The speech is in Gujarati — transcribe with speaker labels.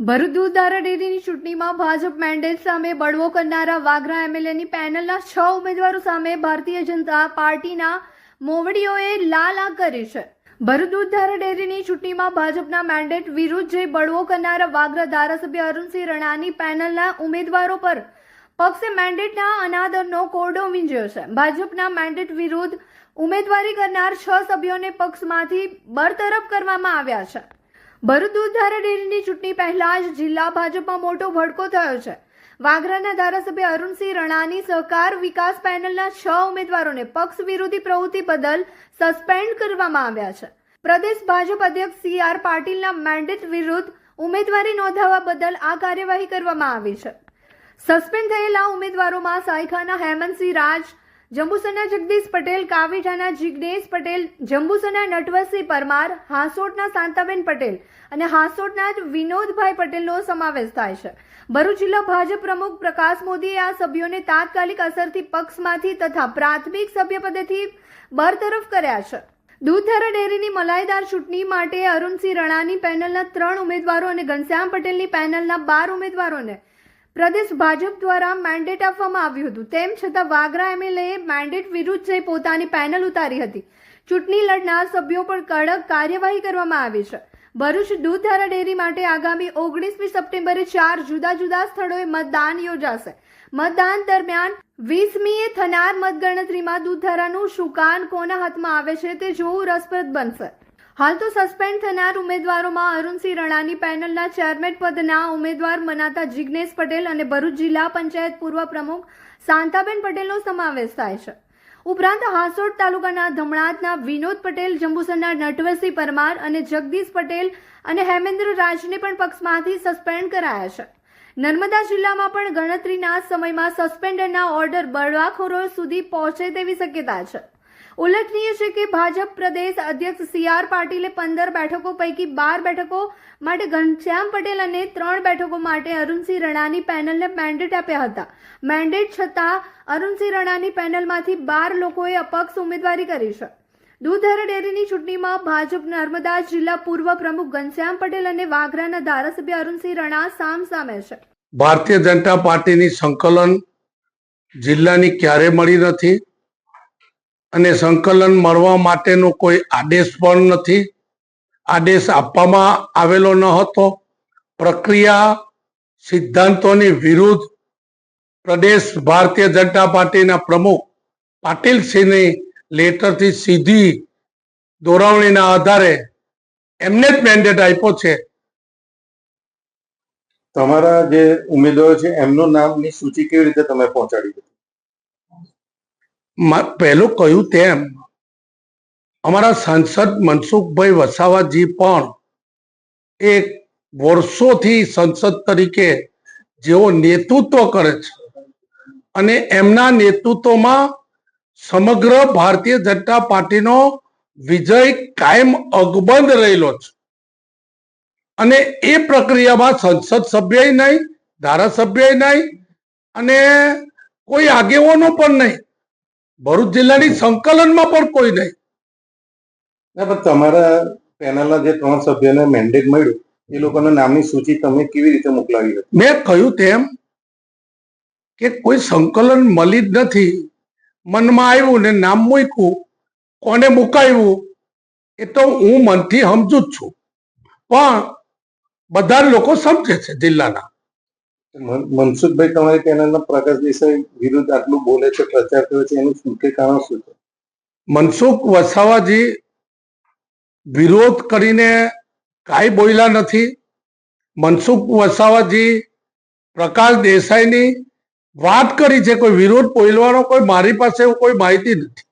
Speaker 1: ભરૂચ દૂધધારા ડેરીની ચૂંટણીમાં ભાજપ મેન્ડેટ સામે બળવો કરનારા વાગરા એમએલએની પેનલના છ ઉમેદવારો સામે ભારતીય જનતા પાર્ટીના મોવડીઓએ લાલ આગ કરી છે. ભરૂચ દૂધધારા ડેરીની ચૂંટણીમાં ભાજપના મેન્ડેટ વિરુદ્ધ જે બળવો કરનારા વાગરા ધારાસભ્ય અરુણસિંહ રણાની પેનલના ઉમેદવારો પર પક્ષે મેન્ડેટના અનાદરનો કોરડો વીંજ્યો છે. ભાજપના મેન્ડેટ વિરુદ્ધ ઉમેદવારી કરનાર છ સભ્યોને પક્ષમાંથી બરતરફ કરવામાં આવ્યા છે. ભરૂચ દૂધધારા ડેરીની ચૂંટણી પહેલા જ જિલ્લા ભાજપમાં મોટો ભડકો થયો છે. વાગરાના ધારાસભ્ય અરુણસિંહ રણાની સહકાર વિકાસ પેનલના છ ઉમેદવારોને પક્ષ વિરોધી પ્રવૃત્તિ બદલ સસ્પેન્ડ કરવામાં આવ્યા છે. પ્રદેશ ભાજપ અધ્યક્ષ સી આર પાટીલના મેન્ડેટ વિરુદ્ધ ઉમેદવારી નોંધાવવા બદલ આ કાર્યવાહી કરવામાં આવી છે. સસ્પેન્ડ થયેલા ઉમેદવારોમાં સાયખાના હેમંતસિંહ રાજ, જંબુસરના જગદીશ પટેલ, કાવીઠાના જિગ્નેશ પટેલ, જંબુસરના નટવરસિંહ પરમાર, હાંસોટના શાંતાબેન પટેલ અને હાંસોટના જ વિનોદભાઈ પટેલનો સમાવેશ થાય છે. ભરૂચ જિલ્લા ભાજપ પ્રમુખ પ્રકાશ મોદીએ આ સભ્યોને તાત્કાલિક અસરથી પક્ષમાંથી તથા પ્રાથમિક સભ્યપદેથી બરતરફ કર્યા છે. દૂધધારા ડેરીની મલાઈદાર ચૂંટણી માટે અરુણસિંહ રણાની પેનલના ત્રણ ઉમેદવારો અને ઘનશ્યામ પટેલની પેનલના બાર ઉમેદવારોને પ્રદેશ ભાજપ દ્વારા મેન્ડેટ આપવામાં આવ્યું હતું. તેમ છતાં વાગરા એમએલએ મેન્ડેટ વિરુદ્ધ જઈ પોતાની પેનલ ઉતારી હતી. ચૂંટણી લડનાર સભ્યો પર કડક કાર્યવાહી કરવામાં આવી છે. ભરૂચ દૂધધારા ડેરી માટે આગામી ઓગણીસમી સપ્ટેમ્બરે ચાર જુદા જુદા સ્થળોએ મતદાન યોજાશે. મતદાન દરમિયાન વીસમીએ થનાર મતગણતરીમાં દૂધધારાનું શુકાન કોના હાથમાં આવે છે તે જોવું રસપ્રદ બનશે. હાલ તો સસ્પેન્ડ થનાર ઉમેદવારોમાં અરુણસિંહ રણાની પેનલના ચેરમેન પદના ઉમેદવાર મનાતા જિગ્નેશ પટેલ અને ભરૂચ જિલ્લા પંચાયત પૂર્વ પ્રમુખ શાંતાબેન પટેલનો સમાવેશ થાય છે. ઉપરાંત હાસોડ તાલુકાના ધમણાતના વિનોદ પટેલ, જંબુસરના નટવરસિંહ પરમાર અને જગદીશ પટેલ અને હેમેન્દ્ર રાજને પણ પક્ષમાંથી સસ્પેન્ડ કરાયા છે. નર્મદા જિલ્લામાં પણ ગણતરીના સમયમાં સસ્પેન્ડરના ઓર્ડર બળવાખોરો સુધી પહોંચે તેવી શક્યતા છે. ઉલ્લેખનીય છે કે ભાજપ પ્રદેશ અધ્યક્ષ સી આર પાટીલે પંદર બેઠકો પૈકી બાર બેઠકો માટે ઘનશ્યામ પટેલ અને ત્રણ બેઠકો માટે અરુણસિંહ રણાની પેનલને મેન્ડેટ આપ્યા હતા. મેન્ડેટ છતાં અરુણસિંહ રણાની પેનલમાંથી બાર લોકોએ અપક્ષ ઉમેદવારી કરી છે. દૂધધારા ડેરીની ચૂંટણીમાં ભાજપ નર્મદા જિલ્લા પૂર્વ પ્રમુખ ઘનશ્યામ પટેલ અને વાગરાના ધારાસભ્ય અરુણસિંહ રણા સામ સામે છે.
Speaker 2: ભારતીય જનતા પાર્ટીની સંકલન જિલ્લાની ક્યારે મળી નથી? અને સંકલન મળવા માટેનો કોઈ આદેશ પણ નથી. આદેશ આપવામાં આવેલો ન હતો. પ્રક્રિયા સિદ્ધાંતોની વિરુદ્ધ પ્રદેશ ભારતીય જનતા પાર્ટીના પ્રમુખ પાટીલસિંહની લેટરથી સીધી દોરવણીના આધારે એમને જ મેન્ડેટ આપ્યો છે.
Speaker 3: તમારા જે ઉમેદવારો છે એમનું નામની સૂચિ કેવી રીતે તમે પહોંચાડી
Speaker 2: પહેલું કહ્યું તેમ, અમારા સાંસદ મનસુખભાઈ વસાવાજી પણ એક વર્ષોથી સંસદ તરીકે જેઓ નેતૃત્વ કરે છે અને એમના નેતૃત્વમાં સમગ્ર ભારતીય જનતા પાર્ટીનો વિજય કાયમ અકબંધ રહેલો છે. અને એ પ્રક્રિયામાં સંસદ સભ્ય નહીં ધારાસભ્ય નહીં અને કોઈ આગેવાનો પણ નહીં. ભરૂચ જિલ્લાની સંકલનમાં પણ કોઈ નહીં.
Speaker 3: ના પણ તમારા પેનલના જે ત્રણ સભ્યોને મેન્ડેટ મળ્યું એ લોકોના નામની સૂચિ તમે કેવી રીતે મોકલાવી હતી?
Speaker 2: મેં કહ્યું તેમ કે કોઈ સંકલન મળી જ નથી. મનમાં આવ્યું ને નામ મૂક્યું કોને મુકાયું એ તો હું મનથી સમજુ જ છું. પણ બધા લોકો સમજે છે જિલ્લાના.
Speaker 3: મનસુખભાઈ, તમારી પેનલના પ્રકાશ દેસાઈ વિરુદ્ધ આટલું બોલે છે, પ્રચાર કરે છે, એનું મુખ્ય કારણ શું છે?
Speaker 2: મનસુખ વસાવાજી વિરોધ કરીને કાંઈ બોલ્યા નથી. મનસુખ વસાવાજી, પ્રકાશ દેસાઈની વાત કરી છે, કોઈ વિરોધ બોલવાનો કોઈ મારી પાસે એવું કોઈ માહિતી નથી.